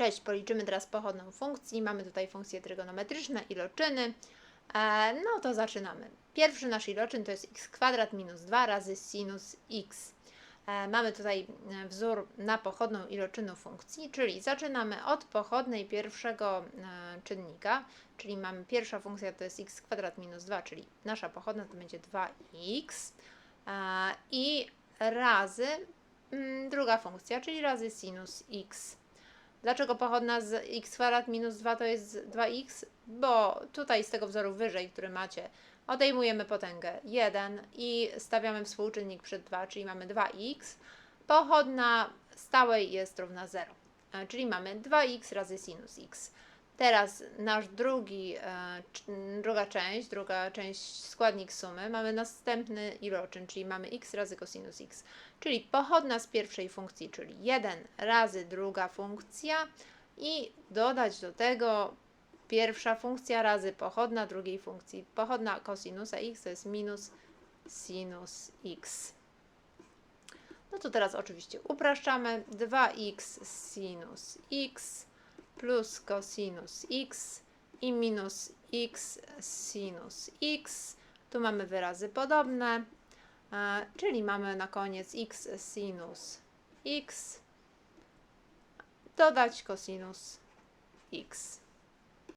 Cześć, policzymy teraz pochodną funkcji. Mamy tutaj funkcje trygonometryczne, iloczyny. E, no to zaczynamy. Pierwszy nasz iloczyn to jest x kwadrat minus 2 razy sinus x. E, mamy tutaj e, wzór na pochodną iloczynu funkcji, czyli zaczynamy od pochodnej pierwszego e, czynnika, czyli mamy pierwsza funkcja to jest x kwadrat minus 2, czyli nasza pochodna to będzie 2x e, i razy mm, druga funkcja, czyli razy sinus x. Dlaczego pochodna z x kwadrat minus 2 to jest 2x? Bo tutaj z tego wzoru wyżej, który macie, odejmujemy potęgę 1 i stawiamy współczynnik przed 2, czyli mamy 2x. Pochodna stałej jest równa 0, e, czyli mamy 2x razy sinus x. Teraz nasz drugi, e, druga część, druga część składnik sumy, mamy następny iloczyn, czyli mamy x razy cosinus x, czyli pochodna z pierwszej funkcji, czyli 1 razy druga funkcja i dodać do tego pierwsza funkcja razy pochodna drugiej funkcji. Pochodna cosinusa x to jest minus sinus x. No to teraz oczywiście upraszczamy. 2x sinus x plus cosinus x i minus x sinus x. Tu mamy wyrazy podobne, e, czyli mamy na koniec x sinus x dodać cosinus x.